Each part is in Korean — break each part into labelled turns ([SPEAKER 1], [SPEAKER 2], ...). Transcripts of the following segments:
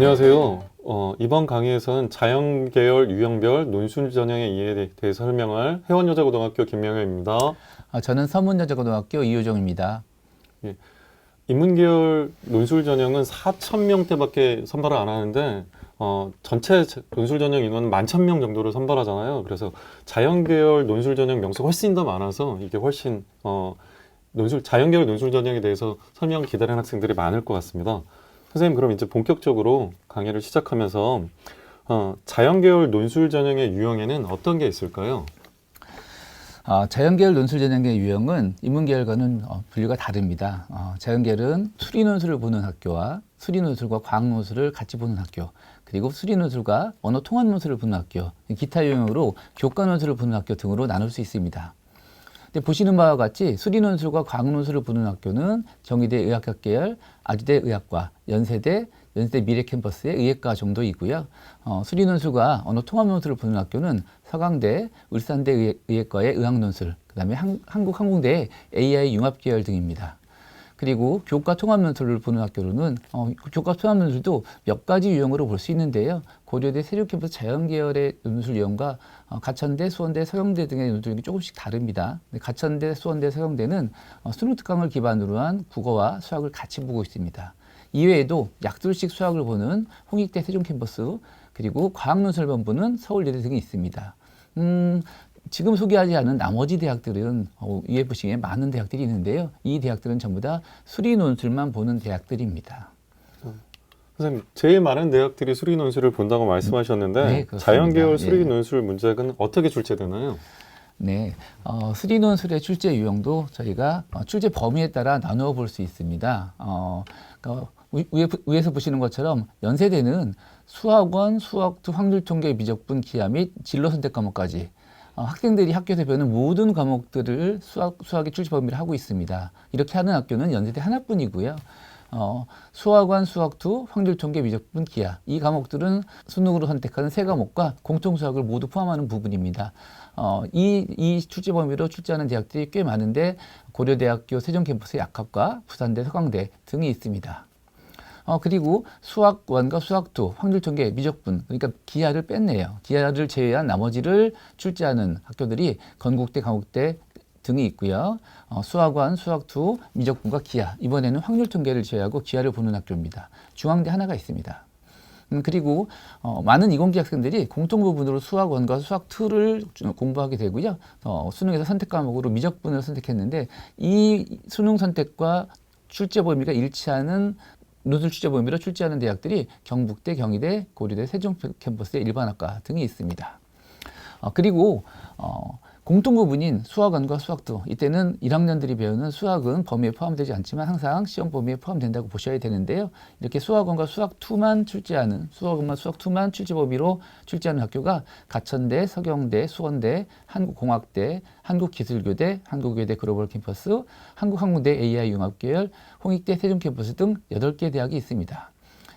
[SPEAKER 1] 안녕하세요. 어, 이번 강의에서는 자연 계열 유형별 논술 전형의 이해에 대해서 설명할 회원여자고등학교 김명현입니다.
[SPEAKER 2] 아, 저는 서문여자고등학교 이효정입니다.
[SPEAKER 1] 인문 계열 논술 전형은 4,000명대밖에 선발을 안 하는데 어, 전체 자- 논술 전형 인원은 11,000명 정도를 선발하잖아요. 그래서 자연 계열 논술 전형 명수가 훨씬 더 많아서 이게 훨씬 어, 논술 자연 계열 논술 전형에 대해서 설명 기다리는 학생들이 많을 것 같습니다. 선생님 그럼 이제 본격적으로 강의를 시작하면서 어, 자연계열 논술 전형의 유형에는 어떤 게 있을까요?
[SPEAKER 2] 아, 자연계열 논술 전형의 유형은 인문계열과는 어, 분류가 다릅니다. 어, 자연계열은 수리 논술을 보는 학교와 수리 논술과 과학 논술을 같이 보는 학교, 그리고 수리 논술과 언어 통합 논술을 보는 학교, 기타 유형으로 교과 논술을 보는 학교 등으로 나눌 수 있습니다. 근데 보시는 바와 같이 수리논술과 과학논술을 보는 학교는 정의대 의학학 계열, 아주대 의학과, 연세대, 연세대 미래캠퍼스의 의예과 정도 있고요. 어, 수리논술과 언어 통합논술을 보는 학교는 서강대, 울산대 의예, 의예과의 의학논술, 그 다음에 한, 한국항공대의 AI 융합 계열 등입니다. 그리고 교과 통합논술을 보는 학교로는 어, 교과 통합논술도 몇 가지 유형으로 볼 수 있는데요. 고려대 세종캠퍼스 자연계열의 논술 유형과 어, 가천대, 수원대, 서경대 등의 논술 유형이 조금씩 다릅니다. 가천대, 수원대, 서경대는 어, 수능 특강을 기반으로 한 국어와 수학을 같이 보고 있습니다. 이외에도 약술식 수학을 보는 홍익대 세종캠퍼스 그리고 과학논술본부는 서울예대 등이 있습니다. 음, 지금 소개하지 않은 나머지 대학들은 어, UFC에 많은 대학들이 있는데요. 이 대학들은 전부 다 수리 논술만 보는 대학들입니다.
[SPEAKER 1] 선생님 제일 많은 대학들이 수리 논술을 본다고 말씀하셨는데
[SPEAKER 2] 네.
[SPEAKER 1] 자연계열 수리
[SPEAKER 2] 예.
[SPEAKER 1] 논술 문제는 어떻게 출제되나요?
[SPEAKER 2] 네, 어, 수리 논술의 출제 유형도 저희가 어, 출제 범위에 따라 나누어 볼 수 있습니다. 어, 그러니까 위- 위에, 위에서 보시는 것처럼 연세대는 수학원, 수학투, 확률통계, 미적분, 기하 및 진로 선택 과목까지 어, 학생들이 학교에서 배우는 모든 과목들을 수학, 수학의 출제 범위를 하고 있습니다. 이렇게 하는 학교는 연세대 하나뿐이고요. 어, 수학원, 수학투, 확률통계, 미적분, 기하 이 과목들은 수능으로 선택하는 세 과목과 공통수학을 모두 포함하는 부분입니다. 어, 이, 이 출제 범위로 출제하는 대학들이 꽤 많은데 고려대학교 세종캠퍼스 약학과 부산대 서강대 등이 있습니다. 어, 그리고 수학원과 수학투, 확률통계, 미적분, 그러니까 기하를 뺐네요. 기하를 제외한 나머지를 출제하는 학교들이 건국대, 강국대 등이 있고요. 어, 수학원, 수학투, 미적분과 기하. 이번에는 확률 통계를 제외하고 기하를 보는 학교입니다. 중앙대 하나가 있습니다. 음, 그리고 어, 많은 이공계 학생들이 공통 부분으로 수학원과 수학2를 공부하게 되고요. 어, 수능에서 선택 과목으로 미적분을 선택했는데 이 수능 선택과 출제 범위가 일치하는 논술 출제 범위로 출제하는 대학들이 경북대, 경희대, 고려대, 세종 캠퍼스의 일반학과 등이 있습니다. 어, 그리고 어, 공통 부분인 수학원과 수학도 이때는 1학년들이 배우는 수학은 범위에 포함되지 않지만 항상 시험 범위에 포함된다고 보셔야 되는데요. 이렇게 수학원과 수학2만 출제하는 수학원과 수학2만 출제 범위로 출제하는 학교가 가천대, 서경대, 수원대, 한국공학대, 한국기술교대, 한국외대 글로벌 캠퍼스, 한국항공대 AI 융합계열, 홍익대 세종캠퍼스 등 8개 대학이 있습니다.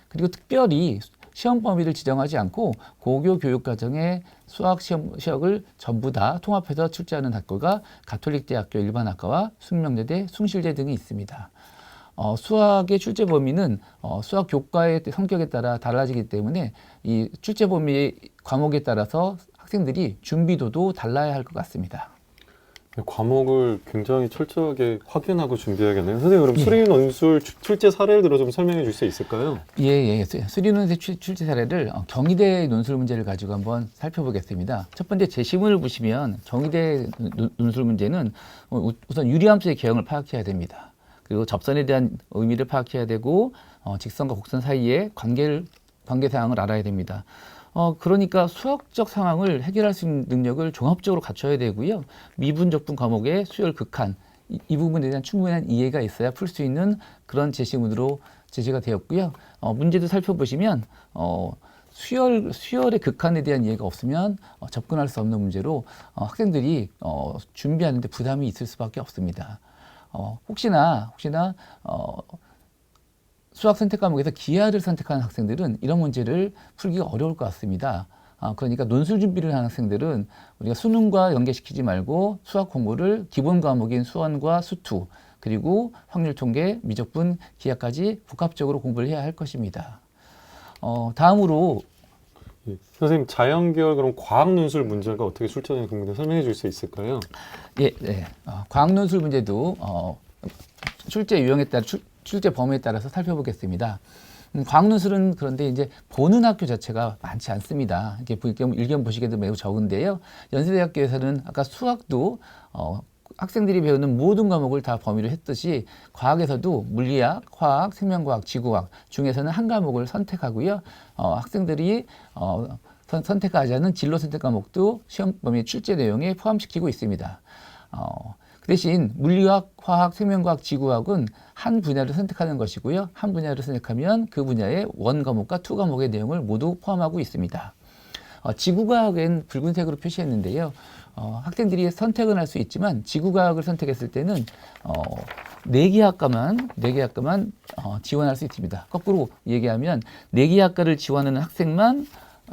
[SPEAKER 2] 그리고 특별히 시험 범위를 지정하지 않고 고교 교육 과정의 수학 시험 시험을 전부 다 통합해서 출제하는 학교가 가톨릭 대학교 일반 학과와 숙명여대, 숭실대 등이 있습니다. 어, 수학의 출제 범위는 어, 수학 교과의 성격에 따라 달라지기 때문에 이 출제 범위 과목에 따라서 학생들이 준비도도 달라야 할 것 같습니다.
[SPEAKER 1] 과목을 굉장히 철저하게 확인하고 준비해야겠네요. 선생님 그럼
[SPEAKER 2] 예.
[SPEAKER 1] 수리 논술 출- 출제 사례를 들어 좀 설명해 줄 수 있을까요?
[SPEAKER 2] 예, 예. 수- 수리논술 출- 출제 사례를 어, 경희대 논술 문제를 가지고 한번 살펴보겠습니다. 첫 번째 제시문을 보시면 경희대 논- 논술 문제는 어, 우- 우선 유리함수의 개형을 파악해야 됩니다. 그리고 접선에 대한 의미를 파악해야 되고 어, 직선과 곡선 사이의 관계를 관계 사항을 알아야 됩니다. 어, 그러니까 수학적 상황을 해결할 수 있는 능력을 종합적으로 갖춰야 되고요. 미분적분 과목의 수열 극한 이, 이 부분에 대한 충분한 이해가 있어야 풀 수 있는 그런 제시문으로 제시가 되었고요. 어, 문제도 살펴보시면 어, 수열 수열의 극한에 대한 이해가 없으면 어, 접근할 수 없는 문제로 어, 학생들이 어, 준비하는데 부담이 있을 수밖에 없습니다. 어, 혹시나 혹시나 어, 수학 선택 과목에서 기하를 선택하는 학생들은 이런 문제를 풀기가 어려울 것 같습니다. 아, 그러니까 논술 준비를 하는 학생들은 우리가 수능과 연계시키지 말고 수학 공부를 기본 과목인 수원과 수투 그리고 확률 통계, 미적분, 기하까지 복합적으로 공부를 해야 할 것입니다. 어, 다음으로
[SPEAKER 1] 예. 선생님 자연계열 그럼 과학 논술 문제가 어떻게 출제되는 궁금해 설명해 줄 수 있을까요?
[SPEAKER 2] 예, 네. 어, 과학 논술 문제도 어, 출제 유형에 따라 출, 출제 범위에 따라서 살펴보겠습니다. 음, 과학논술은 그런데 이제 보는 학교 자체가 많지 않습니다. 이렇게 일견, 보시기에도 매우 적은데요. 연세대학교에서는 아까 수학도 어, 학생들이 배우는 모든 과목을 다 범위로 했듯이 과학에서도 물리학, 화학, 생명과학, 지구과학 중에서는 한 과목을 선택하고요. 어, 학생들이 어, 선, 선택하지 않은 진로 선택 과목도 시험 범위 출제 내용에 포함시키고 있습니다. 어, 그 대신 물리학, 화학, 생명과학, 지구학은 한 분야를 선택하는 것이고요. 한 분야를 선택하면 그 분야의 원 과목과 투 과목의 내용을 모두 포함하고 있습니다. 어, 지구과학엔 붉은색으로 표시했는데요. 어, 학생들이 선택은 할 수 있지만 지구과학을 선택했을 때는 어, 네개 학과만 네개 학과만 어, 지원할 수 있습니다. 거꾸로 얘기하면 네개 학과를 지원하는 학생만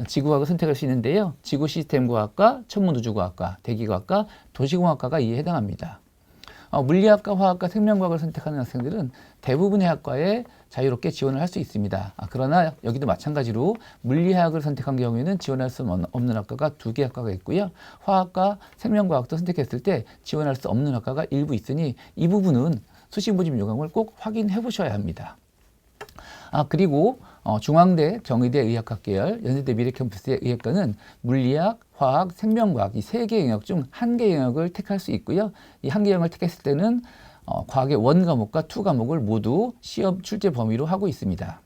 [SPEAKER 2] 지구과학을 선택할 수 있는데요. 지구 시스템과학과, 천문우주과학과, 대기과학과, 도시공학과가 이에 해당합니다. 어, 물리학과, 화학과, 생명과학을 선택하는 학생들은 대부분의 학과에 자유롭게 지원을 할 수 있습니다. 아, 그러나 여기도 마찬가지로 물리학을 선택한 경우에는 지원할 수 없는- 없는 학과가 두 개 학과가 있고요. 화학과, 생명과학도 선택했을 때 지원할 수 없는 학과가 일부 있으니 이 부분은 수시 모집 요강을 꼭 확인해 보셔야 합니다. 아 그리고 어, 중앙대, 경희대 의학학 계열, 연세대 미래캠퍼스의 의학과는 물리학, 화학, 생명과학 이 세 개 영역 중 한 개 영역을 택할 수 있고요. 이 한 개 영역을 택했을 때는 어, 과학의 원 과목과 투 과목을 모두 시험 출제 범위로 하고 있습니다.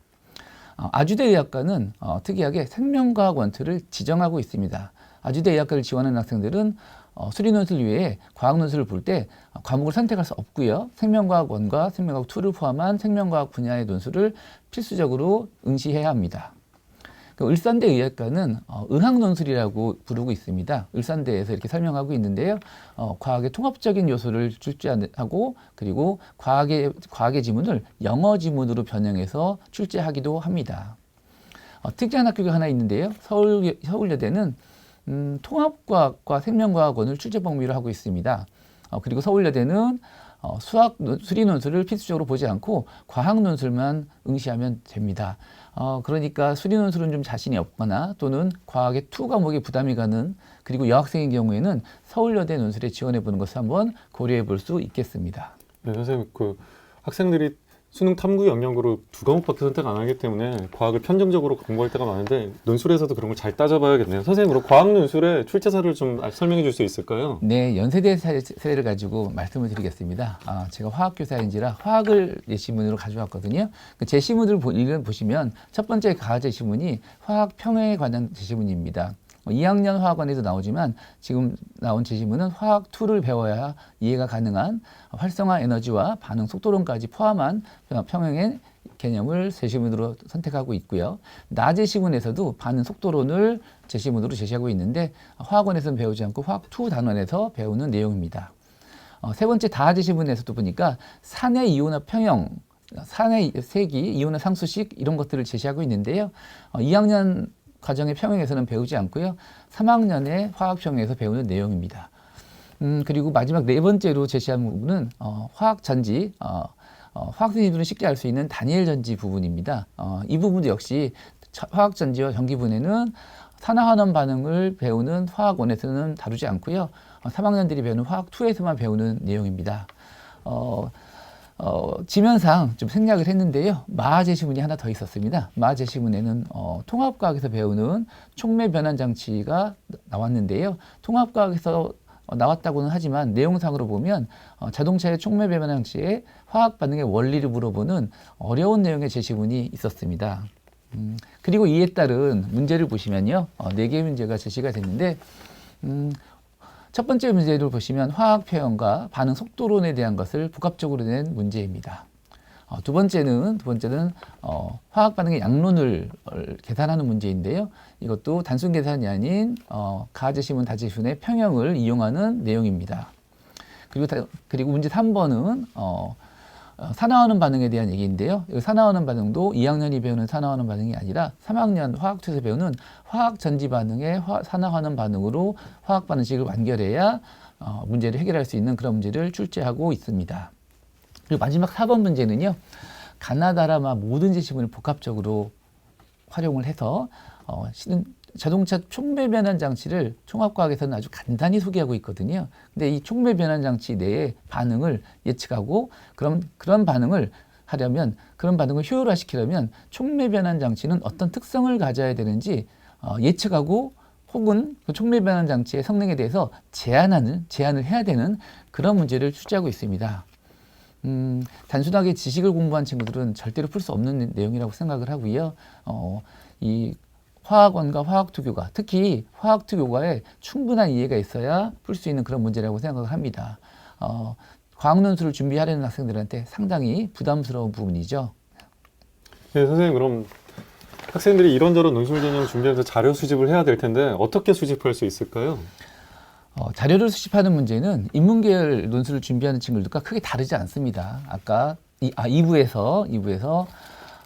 [SPEAKER 2] 어, 아주대 의학과는 어, 특이하게 생명과학 원투를 지정하고 있습니다. 아주대 의학과를 지원하는 학생들은 어, 수리 논술 외에 과학 논술을 볼 때 과목을 선택할 수 없고요. 생명과학 원과 생명과학 투를 포함한 생명과학 분야의 논술을 필수적으로 응시해야 합니다. 그 울산대 의학과는 어, 의학 논술이라고 부르고 있습니다. 울산대에서 이렇게 설명하고 있는데요. 어, 과학의 통합적인 요소를 출제하고 그리고 과학의 과학의 지문을 영어 지문으로 변형해서 출제하기도 합니다. 어, 특이한 학교가 하나 있는데요. 서울 서울여대는 음, 통합과학과 생명과학원을 출제 범위로 하고 있습니다. 어, 그리고 서울여대는 어, 수학 논- 수리 논술을 필수적으로 보지 않고 과학 논술만 응시하면 됩니다. 어, 그러니까 수리 논술은 좀 자신이 없거나 또는 과학의 투 과목에 부담이 가는 그리고 여학생의 경우에는 서울여대 논술에 지원해 보는 것을 한번 고려해 볼 수 있겠습니다.
[SPEAKER 1] 네, 선생님 그 학생들이 수능 탐구 영역으로 두 과목밖에 선택 안 하기 때문에 과학을 편정적으로 공부할 때가 많은데 논술에서도 그런 걸 잘 따져봐야겠네요. 선생님 그럼 과학 논술의 출제사를 좀 설명해 줄 수 있을까요?
[SPEAKER 2] 네, 연세대 사- 사례를 가지고 말씀을 드리겠습니다. 아, 제가 화학 교사인지라 화학을 예시문으로 가져왔거든요. 그 제시문을 보시면 첫 번째 가제시문이 화학 평행에 관한 제시문입니다. 뭐 2학년 화학원에도 나오지만 지금 나온 제시문은 화학 2를 배워야 이해가 가능한 활성화 에너지와 반응 속도론까지 포함한 평행의 개념을 제시문으로 선택하고 있고요. 나 제시문에서도 반응 속도론을 제시문으로 제시하고 있는데 화학원에서는 배우지 않고 화학 2 단원에서 배우는 내용입니다. 어, 세 번째 다 제시문에서도 보니까 산의 이온화 평형, 산의 세기, 이온화 상수식 이런 것들을 제시하고 있는데요. 어, 2학년 과정의 평형에서는 배우지 않고요. 3학년의 화학 평형에서 배우는 내용입니다. 음, 그리고 마지막 네 번째로 제시한 부분은 어, 화학 전지, 어, 어, 화학생들은 쉽게 알 수 있는 다니엘 전지 부분입니다. 어, 이 부분도 역시 차- 화학 전지와 전기 분해는 산화환원 반응을 배우는 화학원에서는 다루지 않고요. 어, 3학년들이 배우는 화학 2에서만 배우는 내용입니다. 어, 어, 지면상 좀 생략을 했는데요. 마 제시문이 하나 더 있었습니다. 마 제시문에는 어, 통합과학에서 배우는 촉매 변환 장치가 나- 나왔는데요. 통합과학에서 어, 나왔다고는 하지만 내용상으로 보면 어, 자동차의 촉매 변환 장치의 화학 반응의 원리를 물어보는 어려운 내용의 제시문이 있었습니다. 음, 그리고 이에 따른 문제를 보시면요. 어, 네 개의 문제가 제시가 됐는데 음, 첫 번째 문제를 보시면 화학 표현과 반응 속도론에 대한 것을 복합적으로 낸 문제입니다. 어, 두 번째는 두 번째는 어, 화학 반응의 양론을 어, 계산하는 문제인데요. 이것도 단순 계산이 아닌 어, 가제시문 다제시문의 평형을 이용하는 내용입니다. 그리고 다- 그리고 문제 3번은 어, 어, 산화하는 반응에 대한 얘기인데요. 이 산화하는 반응도 2학년이 배우는 산화하는 반응이 아니라 3학년 화학투에서 배우는 화학 전지 반응의 화, 산화하는 반응으로 화학 반응식을 완결해야 어, 문제를 해결할 수 있는 그런 문제를 출제하고 있습니다. 그리고 마지막 4번 문제는요. 가나다라마 모든 제시문을 복합적으로 활용을 해서 어, 시는 자동차 촉매 변환 장치를 총합과학에서는 아주 간단히 소개하고 있거든요. 근데 이 촉매 변환 장치 내의 반응을 예측하고 그럼 그런 반응을 하려면 그런 반응을 효율화시키려면 촉매 변환 장치는 어떤 특성을 가져야 되는지 어, 예측하고 혹은 그 촉매 변환 장치의 성능에 대해서 제한하는 제한을 해야 되는 그런 문제를 출제하고 있습니다. 음, 단순하게 지식을 공부한 친구들은 절대로 풀 수 없는 내용이라고 생각을 하고요. 어, 이 화학원과 화학투교과, 특히 화학투교과에 충분한 이해가 있어야 풀 수 있는 그런 문제라고 생각을 합니다. 어, 과학 논술을 준비하려는 학생들한테 상당히 부담스러운 부분이죠.
[SPEAKER 1] 네, 선생님 그럼 학생들이 이런저런 논술 전형 준비하면서 자료 수집을 해야 될 텐데 어떻게 수집할 수 있을까요?
[SPEAKER 2] 어, 자료를 수집하는 문제는 인문계열 논술을 준비하는 친구들과 크게 다르지 않습니다. 아까 이, 아, 2부에서 2부에서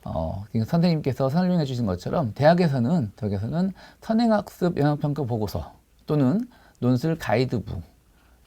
[SPEAKER 2] 어, 그러니까 선생님께서 설명해 주신 것처럼 대학에서는 대학에서는 선행학습 영역평가 보고서 또는 논술 가이드북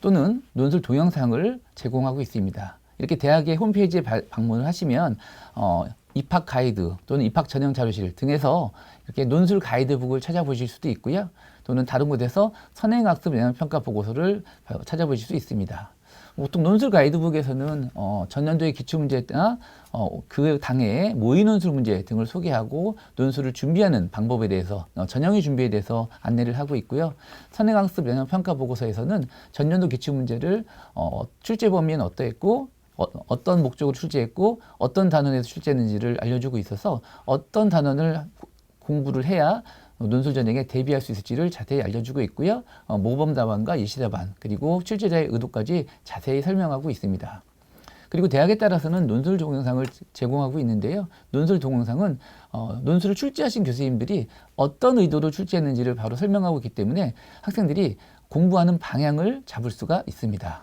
[SPEAKER 2] 또는 논술 동영상을 제공하고 있습니다. 이렇게 대학의 홈페이지에 바- 방문을 하시면 어, 입학 가이드 또는 입학 전형 자료실 등에서 이렇게 논술 가이드북을 찾아보실 수도 있고요. 또는 다른 곳에서 선행학습 영역평가 보고서를 찾아보실 수 있습니다. 보통 논술 가이드북에서는 어, 전년도의 기출문제나 어, 그 당해의 모의 논술 문제 등을 소개하고 논술을 준비하는 방법에 대해서 어, 전형의 준비에 대해서 안내를 하고 있고요. 선행학습 영역평가 보고서에서는 전년도 기출문제를 어, 출제 범위는 어떠했고 어, 어떤 목적으로 출제했고 어떤 단원에서 출제했는지를 알려주고 있어서 어떤 단원을 공부를 해야 논술 전형에 대비할 수 있을지를 자세히 알려주고 있고요. 어, 모범 답안과 예시 답안 그리고 출제자의 의도까지 자세히 설명하고 있습니다. 그리고 대학에 따라서는 논술 동영상을 제공하고 있는데요. 논술 동영상은 어, 논술을 출제하신 교수님들이 어떤 의도로 출제했는지를 바로 설명하고 있기 때문에 학생들이 공부하는 방향을 잡을 수가 있습니다.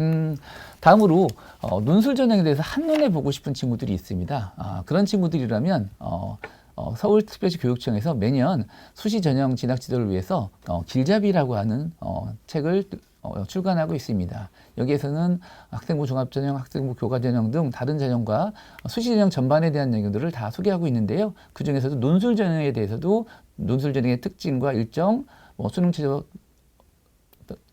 [SPEAKER 2] 음, 다음으로 어, 논술 전형에 대해서 한눈에 보고 싶은 친구들이 있습니다. 아, 그런 친구들이라면 어, 어, 서울특별시 교육청에서 매년 수시 전형 진학 지도를 위해서 어, 길잡이라고 하는 어, 책을 어, 출간하고 있습니다. 여기에서는 학생부 종합전형, 학생부 교과전형 등 다른 전형과 수시 전형 전반에 대한 내용들을 다 소개하고 있는데요. 그 중에서도 논술 전형에 대해서도 논술 전형의 특징과 일정, 뭐 수능 최저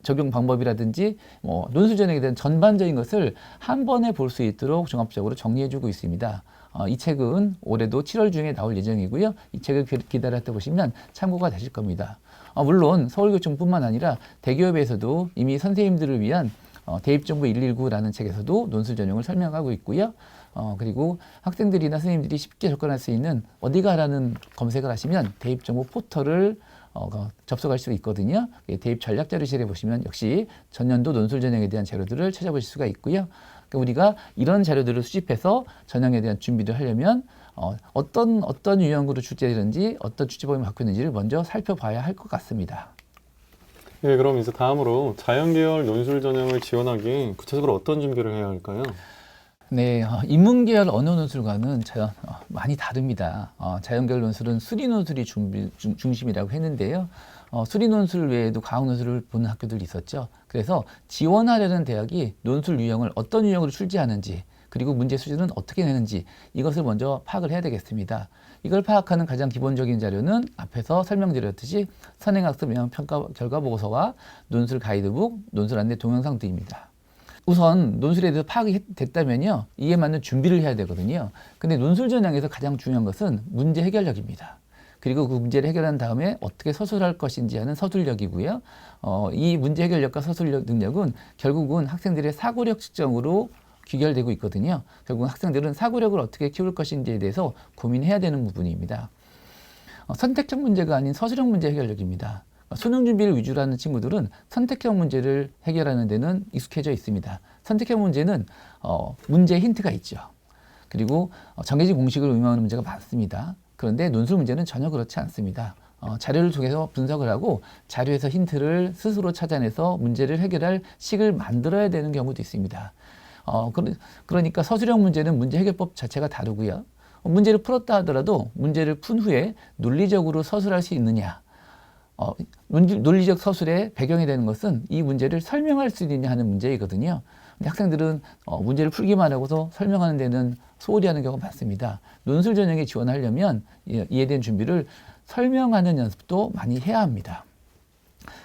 [SPEAKER 2] 적용 방법이라든지 뭐 논술 전형에 대한 전반적인 것을 한 번에 볼 수 있도록 종합적으로 정리해주고 있습니다. 어, 이 책은 올해도 7월 중에 나올 예정이고요. 이 책을 기- 기다렸다 보시면 참고가 되실 겁니다. 어, 물론 서울교육청뿐만 아니라 대기업에서도 이미 선생님들을 위한 어, 대입정보 119라는 책에서도 논술 전형을 설명하고 있고요. 어, 그리고 학생들이나 선생님들이 쉽게 접근할 수 있는 어디가라는 검색을 하시면 대입정보 포털을 어, 거- 접속할 수 있거든요. 예, 대입 전략 자료실에 보시면 역시 전년도 논술 전형에 대한 자료들을 찾아보실 수가 있고요. 그러니까 우리가 이런 자료들을 수집해서 전형에 대한 준비를 하려면 어, 어떤 어떤 유형으로 출제되는지 어떤 출제 범위 갖고 있는지를 먼저 살펴봐야 할 것 같습니다.
[SPEAKER 1] 네, 그럼 이제 다음으로 자연계열 논술 전형을 지원하기 구체적으로 어떤 준비를 해야 할까요?
[SPEAKER 2] 네, 어, 인문계열 언어 논술과는 자, 어, 많이 다릅니다. 어, 자연계열 논술은 수리 논술이 준비, 중, 중심이라고 했는데요. 어, 수리 논술 외에도 과학 논술을 보는 학교들이 있었죠. 그래서 지원하려는 대학이 논술 유형을 어떤 유형으로 출제하는지 그리고 문제 수준은 어떻게 내는지 이것을 먼저 파악을 해야 되겠습니다. 이걸 파악하는 가장 기본적인 자료는 앞에서 설명드렸듯이 선행학습 영향 평가 결과 보고서와 논술 가이드북, 논술 안내 동영상 등입니다. 우선 논술에 대해서 파악이 했- 됐다면요 이에 맞는 준비를 해야 되거든요 근데 논술 전형에서 가장 중요한 것은 문제 해결력입니다 그리고 그 문제를 해결한 다음에 어떻게 서술할 것인지 하는 서술력이고요 어, 이 문제 해결력과 서술력 능력은 결국은 학생들의 사고력 측정으로 귀결되고 있거든요 결국 학생들은 사고력을 어떻게 키울 것인지에 대해서 고민해야 되는 부분입니다 어, 선택적 문제가 아닌 서술형 문제 해결력입니다. 수능 준비를 위주로 하는 친구들은 선택형 문제를 해결하는 데는 익숙해져 있습니다. 선택형 문제는 어, 문제 힌트가 있죠. 그리고 어, 정해진 공식을 의미하는 문제가 많습니다. 그런데 논술 문제는 전혀 그렇지 않습니다. 어, 자료를 통해서 분석을 하고 자료에서 힌트를 스스로 찾아내서 문제를 해결할 식을 만들어야 되는 경우도 있습니다. 어, 그러, 그러니까 서술형 문제는 문제 해결법 자체가 다르고요. 어, 문제를 풀었다 하더라도 문제를 푼 후에 논리적으로 서술할 수 있느냐. 어, 논리- 논리적 서술의 배경이 되는 것은 이 문제를 설명할 수 있느냐 하는 문제이거든요. 근데 학생들은 어, 문제를 풀기만 하고서 설명하는 데는 소홀히 하는 경우가 많습니다. 논술 전형에 지원하려면 이- 이에 대한 준비를 설명하는 연습도 많이 해야 합니다.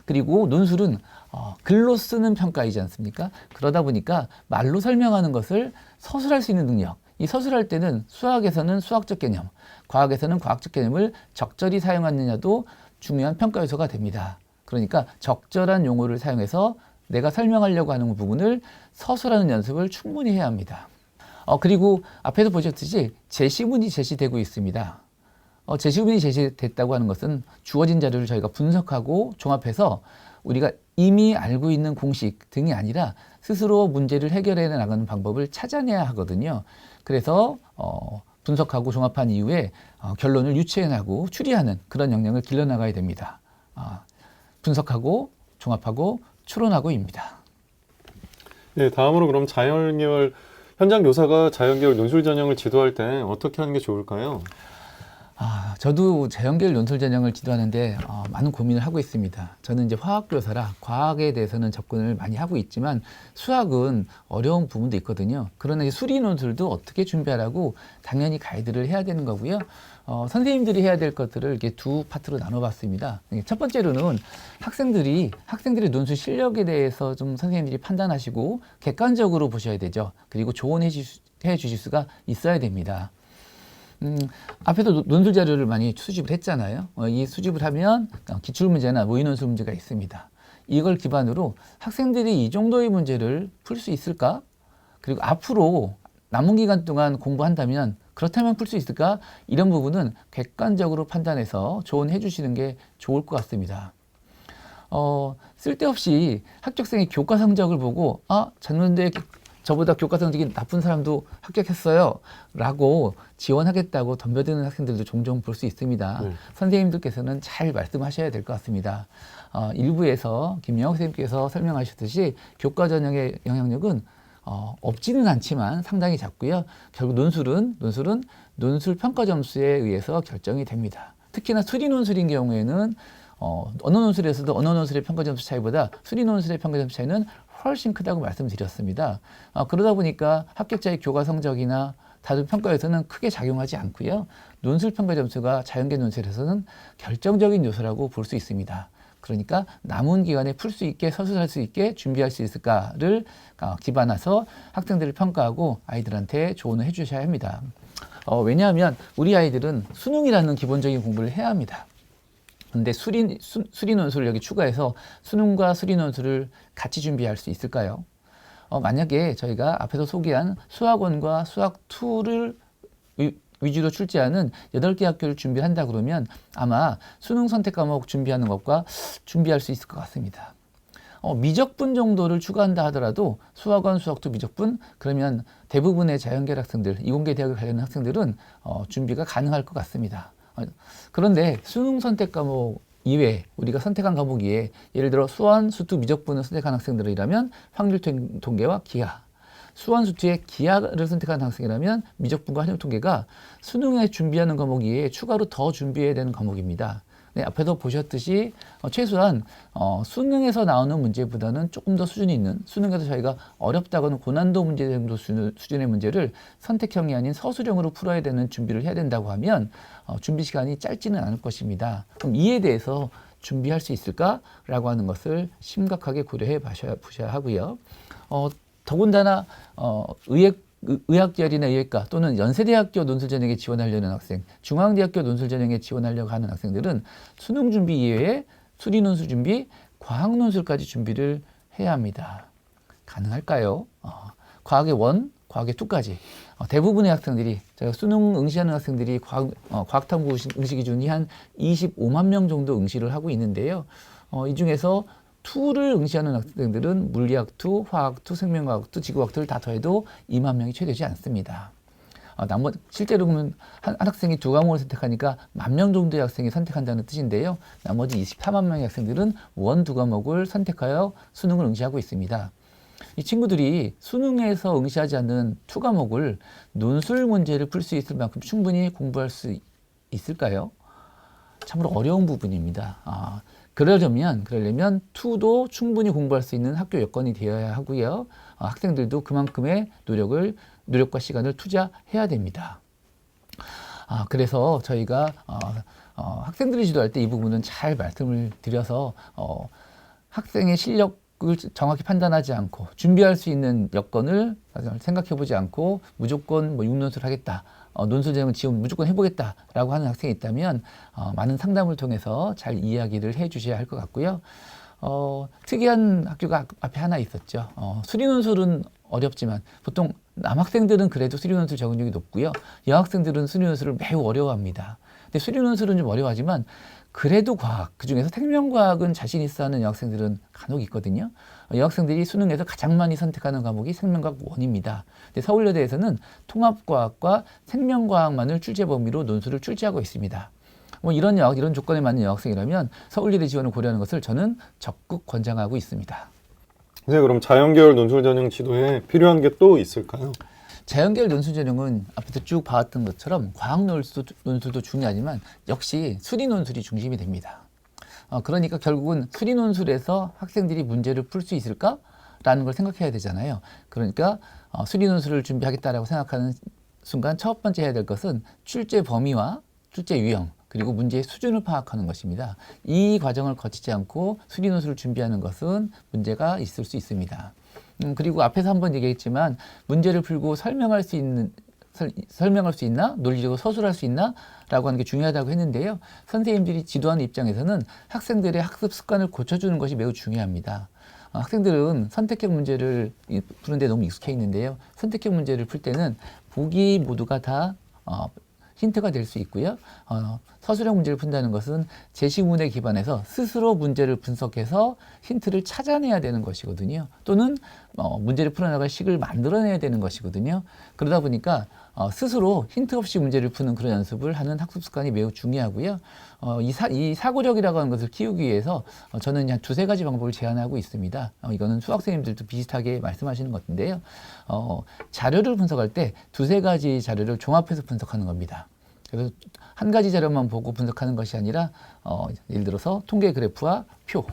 [SPEAKER 2] 그리고 논술은 어, 글로 쓰는 평가이지 않습니까? 그러다 보니까 말로 설명하는 것을 서술할 수 있는 능력. 이 서술할 때는 수학에서는 수학적 개념, 과학에서는 과학적 개념을 적절히 사용하느냐도 중요한 평가 요소가 됩니다. 그러니까 적절한 용어를 사용해서 내가 설명하려고 하는 부분을 서술하는 연습을 충분히 해야 합니다. 어, 그리고 앞에서 보셨듯이 제시문이 제시되고 있습니다. 어, 제시문이 제시됐다고 하는 것은 주어진 자료를 저희가 분석하고 종합해서 우리가 이미 알고 있는 공식 등이 아니라 스스로 문제를 해결해 나가는 방법을 찾아내야 하거든요. 그래서 어, 분석하고 종합한 이후에 어, 결론을 유추해나고 추리하는 그런 역량을 길러나가야 됩니다. 아, 분석하고 종합하고 추론하고입니다.
[SPEAKER 1] 네, 다음으로 그럼 자연계열 현장 교사가 자연계열 논술 전형을 지도할 때 어떻게 하는 게 좋을까요?
[SPEAKER 2] 아, 저도 자연계열 논술 전형을 지도하는데 어, 많은 고민을 하고 있습니다. 저는 이제 화학 교사라 과학에 대해서는 접근을 많이 하고 있지만 수학은 어려운 부분도 있거든요. 그러나 수리 논술도 어떻게 준비하라고 당연히 가이드를 해야 되는 거고요. 어, 선생님들이 해야 될 것들을 이렇게 두 파트로 나눠봤습니다. 첫 번째로는 학생들이 학생들의 논술 실력에 대해서 좀 선생님들이 판단하시고 객관적으로 보셔야 되죠. 그리고 조언해 주실 수가 있어야 됩니다. 음, 앞에도 노- 논술 자료를 많이 수집을 했잖아요. 어, 이 수집을 하면 어, 기출 문제나 모의 논술 문제가 있습니다. 이걸 기반으로 학생들이 이 정도의 문제를 풀 수 있을까? 그리고 앞으로 남은 기간 동안 공부한다면 그렇다면 풀 수 있을까? 이런 부분은 객관적으로 판단해서 조언해 주시는 게 좋을 것 같습니다. 어, 쓸데없이 합격생의 교과 성적을 보고 아, 졌는데 저보다 교과 성적이 나쁜 사람도 합격했어요. 라고 지원하겠다고 덤벼드는 학생들도 종종 볼 수 있습니다.
[SPEAKER 1] 네.
[SPEAKER 2] 선생님들께서는 잘 말씀하셔야 될 것 같습니다. 어, 일부에서 김영학 선생님께서 설명하셨듯이 교과 전형의 영향력은 어, 없지는 않지만 상당히 작고요. 결국 논술은 논술은 논술 평가 점수에 의해서 결정이 됩니다. 특히나 수리 논술인 경우에는 어, 언어 논술에서도 언어 논술의 평가 점수 차이보다 수리 논술의 평가 점수 차이는 훨씬 크다고 말씀드렸습니다. 아, 그러다 보니까 합격자의 교과 성적이나 다른 평가에서는 크게 작용하지 않고요. 논술 평가 점수가 자연계 논술에서는 결정적인 요소라고 볼 수 있습니다. 그러니까 남은 기간에 풀 수 있게 서술할 수 있게 준비할 수 있을까를 어, 기반해서 학생들을 평가하고 아이들한테 조언을 해주셔야 합니다. 어, 왜냐하면 우리 아이들은 수능이라는 기본적인 공부를 해야 합니다. 근데 수리, 수, 수리 논술을 여기 추가해서 수능과 수리 논술을 같이 준비할 수 있을까요? 어, 만약에 저희가 앞에서 소개한 수학원과 수학2를 위주로 출제하는 여덟 개 학교를 준비한다 그러면 아마 수능 선택 과목 준비하는 것과 준비할 수 있을 것 같습니다. 어, 미적분 정도를 추가한다 하더라도 수학원, 수학도 미적분 그러면 대부분의 자연계 학생들, 이공계 대학을 가려는 학생들은 어, 준비가 가능할 것 같습니다. 어, 그런데 수능 선택 과목 이외에 우리가 선택한 과목 이외에 예를 들어 수원, 수투, 미적분을 선택한 학생들이라면 확률 통- 통계와 기하 수원 수투의 기하를 선택한 학생이라면 미적분과 활용 통계가 수능에 준비하는 과목 이외에 추가로 더 준비해야 되는 과목입니다. 네, 앞에도 보셨듯이 어, 최소한 어, 수능에서 나오는 문제보다는 조금 더 수준이 있는 수능에서 저희가 어렵다고는 고난도 문제 정도 수준, 수준의 문제를 선택형이 아닌 서술형으로 풀어야 되는 준비를 해야 된다고 하면 어, 준비 시간이 짧지는 않을 것입니다. 그럼 이에 대해서 준비할 수 있을까라고 하는 것을 심각하게 고려해 보셔야 하고요. 어, 더군다나 어, 의학 의- 의학계열이나 의학과 또는 연세대학교 논술 전형에 지원하려는 학생, 중앙대학교 논술 전형에 지원하려고 하는 학생들은 수능 준비 이외에 수리 논술 준비, 과학 논술까지 준비를 해야 합니다. 가능할까요? 어, 과학의 원, 과학의 투까지 어, 대부분의 학생들이 저희가 수능 응시하는 학생들이 과학, 어, 과학탐구 응시 기준이 한 25만 명 정도 응시를 하고 있는데요. 어, 이 중에서 투를 응시하는 학생들은 물리학 투, 화학 투, 생명과학 투, 지구과학 투를 다 더해도 2만 명이 채 되지 않습니다. 어, 나머지 실제로 보면 한, 한 학생이 두 과목을 선택하니까 만 명 정도의 학생이 선택한다는 뜻인데요. 나머지 24만 명의 학생들은 원 두 과목을 선택하여 수능을 응시하고 있습니다. 이 친구들이 수능에서 응시하지 않는 투 과목을 논술 문제를 풀 수 있을 만큼 충분히 공부할 수 있을까요? 참으로 어려운 부분입니다. 아, 그러려면 그러려면 투도 충분히 공부할 수 있는 학교 여건이 되어야 하고요. 어, 학생들도 그만큼의 노력을 노력과 시간을 투자해야 됩니다. 아, 그래서 저희가 어, 어, 학생들이 지도할 때 이 부분은 잘 말씀을 드려서 어, 학생의 실력 을 정확히 판단하지 않고 준비할 수 있는 여건을 생각해 보지 않고 무조건 뭐 육론수를 하겠다. 어, 논술제형을 지원 무조건 해보겠다라고 하는 학생이 있다면 어, 많은 상담을 통해서 잘 이야기를 해주셔야 할 것 같고요. 어, 특이한 학교가 앞- 앞에 하나 있었죠. 어, 수리논술은 어렵지만 보통 남학생들은 그래도 수리논술 적응력이 높고요. 여학생들은 수리논술을 매우 어려워합니다. 근데 수리논술은 좀 어려워하지만 그래도 과학, 그 중에서 생명과학은 자신 있어 하는 여학생들은 간혹 있거든요. 어, 여학생들이 수능에서 가장 많이 선택하는 과목이 생명과학 원입니다. 근데 서울여대에서는 통합과학과 생명과학만을 출제 범위로 논술을 출제하고 있습니다. 뭐 이런 여 이런 조건에 맞는 여학생이라면 서울예대 지원을 고려하는 것을 저는 적극 권장하고 있습니다.
[SPEAKER 1] 선생님 그럼 자연계열 논술 전형 지도에 필요한 게 또 있을까요?
[SPEAKER 2] 자연계열 논술 전형은 앞에서 쭉 봐왔던 것처럼 과학 논술도, 논술도 중요하지만 역시 수리 논술이 중심이 됩니다. 어, 그러니까 결국은 수리 논술에서 학생들이 문제를 풀 수 있을까 라는 걸 생각해야 되잖아요. 그러니까 어, 수리 논술을 준비하겠다라고 생각하는 순간 첫 번째 해야 될 것은 출제 범위와 출제 유형 그리고 문제의 수준을 파악하는 것입니다. 이 과정을 거치지 않고 수리 논술을 준비하는 것은 문제가 있을 수 있습니다. 음, 그리고 앞에서 한번 얘기했지만 문제를 풀고 설명할 수 있는 설, 설명할 수 있나 논리적으로 서술할 수 있나라고 하는 게 중요하다고 했는데요. 선생님들이 지도하는 입장에서는 학생들의 학습 습관을 고쳐주는 것이 매우 중요합니다. 어, 학생들은 선택형 문제를 이- 푸는데 너무 익숙해 있는데요. 선택형 문제를 풀 때는 보기 모두가 다 어, 힌트가 될 수 있고요. 어, 서술형 문제를 푼다는 것은 제시문에 기반해서 스스로 문제를 분석해서 힌트를 찾아내야 되는 것이거든요. 또는 어, 문제를 풀어나갈 식을 만들어내야 되는 것이거든요. 그러다 보니까 어, 스스로 힌트 없이 문제를 푸는 그런 연습을 하는 학습 습관이 매우 중요하고요. 어, 이, 사, 이 사고력이라고 하는 것을 키우기 위해서 어, 저는 그냥 두세 가지 방법을 제안하고 있습니다. 어, 이거는 수학생님들도 비슷하게 말씀하시는 것인데요. 어, 자료를 분석할 때 두세 가지 자료를 종합해서 분석하는 겁니다. 그래서 한 가지 자료만 보고 분석하는 것이 아니라 어, 예를 들어서 통계 그래프와 표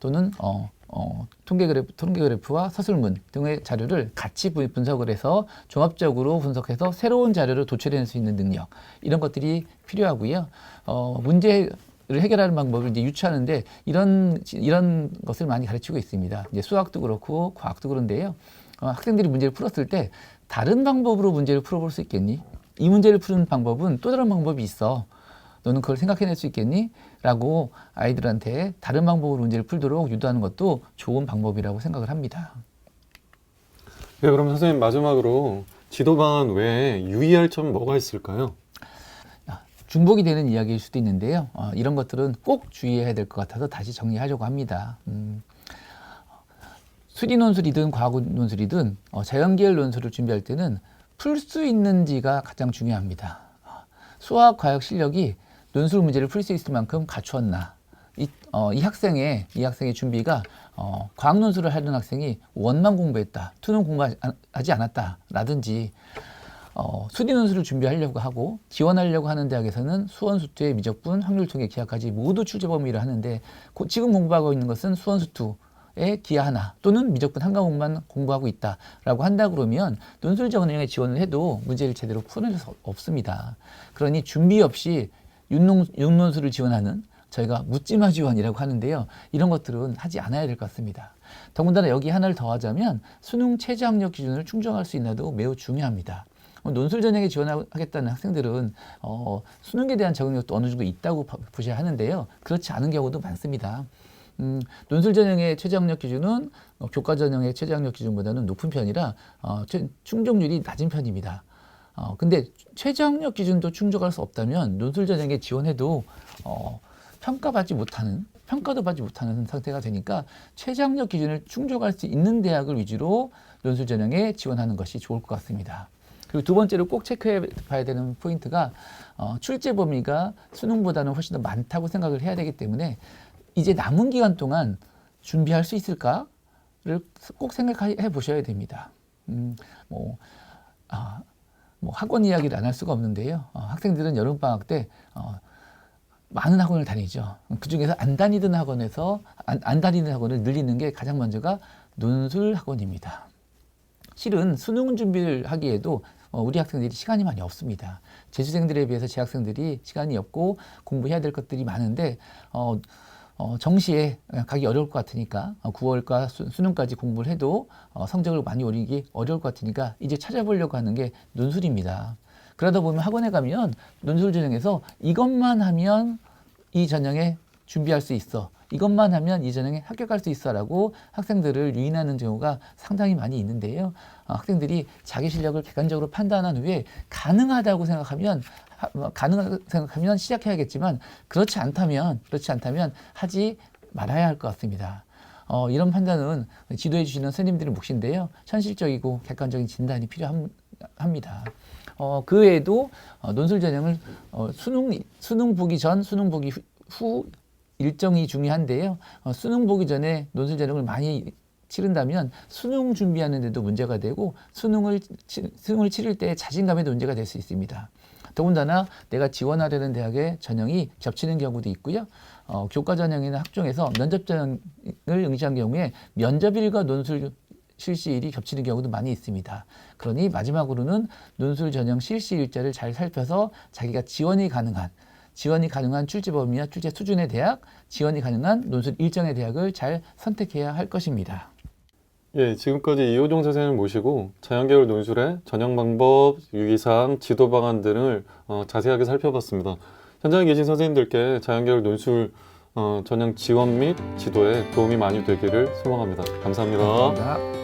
[SPEAKER 2] 또는 어, 어, 통계 그래프, 통계 그래프와 서술문 등의 자료를 같이 분- 분석을 해서 종합적으로 분석해서 새로운 자료를 도출해낼 수 있는 능력 이런 것들이 필요하고요. 어, 문제 를 해결하는 방법을 이제 유추하는데 이런 이런 것을 많이 가르치고 있습니다. 이제 수학도 그렇고 과학도 그런데요. 어, 학생들이 문제를 풀었을 때 다른 방법으로 문제를 풀어볼 수 있겠니? 이 문제를 푸는 방법은 또 다른 방법이 있어. 너는 그걸 생각해낼 수 있겠니? 라고 아이들한테 다른 방법으로 문제를 풀도록 유도하는 것도 좋은 방법이라고 생각을 합니다.
[SPEAKER 1] 네, 그럼 선생님 마지막으로 지도 방안 외에 유의할 점 뭐가 있을까요?
[SPEAKER 2] 중복이 되는 이야기일 수도 있는데요. 어, 이런 것들은 꼭 주의해야 될 것 같아서 다시 정리하려고 합니다. 음, 수리 논술이든 과학 논술이든 어, 자연계열 논술을 준비할 때는 풀 수 있는지가 가장 중요합니다. 어, 수학, 과학 실력이 논술 문제를 풀 수 있을 만큼 갖추었나? 이, 어, 이 학생의 이 학생의 준비가 어, 과학 논술을 하는 학생이 원만 공부했다, 투는 공부하지 않았다라든지 어, 수리 논술을 준비하려고 하고 지원하려고 하는 대학에서는 수원 수투의 미적분, 확률 통계, 기하까지 모두 출제 범위를 하는데 고- 지금 공부하고 있는 것은 수원 수투 의 기하 하나 또는 미적분 한 과목만 공부하고 있다라고 한다 그러면 논술 전형에 지원을 해도 문제를 제대로 풀어낼 수 없습니다. 그러니 준비 없이 윤논, 윤논술을 지원하는 저희가 묻지마 지원이라고 하는데요. 이런 것들은 하지 않아야 될 것 같습니다. 더군다나 여기 하나를 더하자면 수능 최저 학력 기준을 충족할 수 있나도 매우 중요합니다. 어, 논술 전형에 지원하겠다는 학생들은 어, 수능에 대한 적응력도 어느 정도 있다고 봐- 보셔야 하는데요. 그렇지 않은 경우도 많습니다. 음, 논술 전형의 최저 학력 기준은 어, 교과 전형의 최저 학력 기준보다는 높은 편이라 어, 최- 충족률이 낮은 편입니다. 어, 근데 최저 학력 기준도 충족할 수 없다면 논술 전형에 지원해도 어, 평가받지 못하는 평가도 받지 못하는 상태가 되니까 최저 학력 기준을 충족할 수 있는 대학을 위주로 논술 전형에 지원하는 것이 좋을 것 같습니다. 그리고 두 번째로 꼭 체크해 봐야 되는 포인트가 어, 출제 범위가 수능보다는 훨씬 더 많다고 생각을 해야 되기 때문에 이제 남은 기간 동안 준비할 수 있을까를 꼭 생각해 보셔야 됩니다. 음, 뭐, 아, 뭐 학원 이야기를 안 할 수가 없는데요. 어, 학생들은 여름 방학 때 어, 많은 학원을 다니죠. 그 중에서 안 다니던 학원에서 안, 안 다니는 학원을 늘리는 게 가장 먼저가 논술 학원입니다. 실은 수능 준비를 하기에도 어, 우리 학생들이 시간이 많이 없습니다. 재수생들에 비해서 재학생들이 시간이 없고 공부해야 될 것들이 많은데 어, 어, 정시에 가기 어려울 것 같으니까 어, 9월과 수, 수능까지 공부를 해도 어, 성적을 많이 올리기 어려울 것 같으니까 이제 찾아보려고 하는 게 논술입니다. 그러다 보면 학원에 가면 논술 전형에서 이것만 하면 이 전형에 준비할 수 있어. 이것만 하면 이 전형에 합격할 수 있어라고 학생들을 유인하는 경우가 상당히 많이 있는데요. 어, 학생들이 자기 실력을 객관적으로 판단한 후에 가능하다고 생각하면 가능하다고 생각하면 시작해야겠지만 그렇지 않다면 그렇지 않다면 하지 말아야 할 것 같습니다. 어, 이런 판단은 지도해 주시는 선생님들의 몫인데요. 현실적이고 객관적인 진단이 필요합니다. 어, 그 외에도 어, 논술 전형을 어, 수능 수능 보기 전, 수능 보기 후, 후 일정이 중요한데요. 어, 수능 보기 전에 논술 전형을 많이 치른다면 수능 준비하는 데도 문제가 되고 수능을 치, 수능을 치를 때 자신감에도 문제가 될 수 있습니다. 더군다나 내가 지원하려는 대학의 전형이 겹치는 경우도 있고요. 어, 교과 전형이나 학종에서 면접 전형을 응시한 경우에 면접일과 논술 실시일이 겹치는 경우도 많이 있습니다. 그러니 마지막으로는 논술 전형 실시 일자를 잘 살펴서 자기가 지원이 가능한 지원이 가능한 출제 범위와 출제 수준의 대학, 지원이 가능한 논술 일정의 대학을 잘 선택해야 할 것입니다.
[SPEAKER 1] 예, 지금까지 이호종 선생님을 모시고 자연계열 논술의 전형 방법, 유의사항, 지도 방안 등을 어, 자세하게 살펴봤습니다. 현장에 계신 선생님들께 자연계열 논술 어, 전형 지원 및 지도에 도움이 많이 되기를 소망합니다 감사합니다.
[SPEAKER 2] 감사합니다.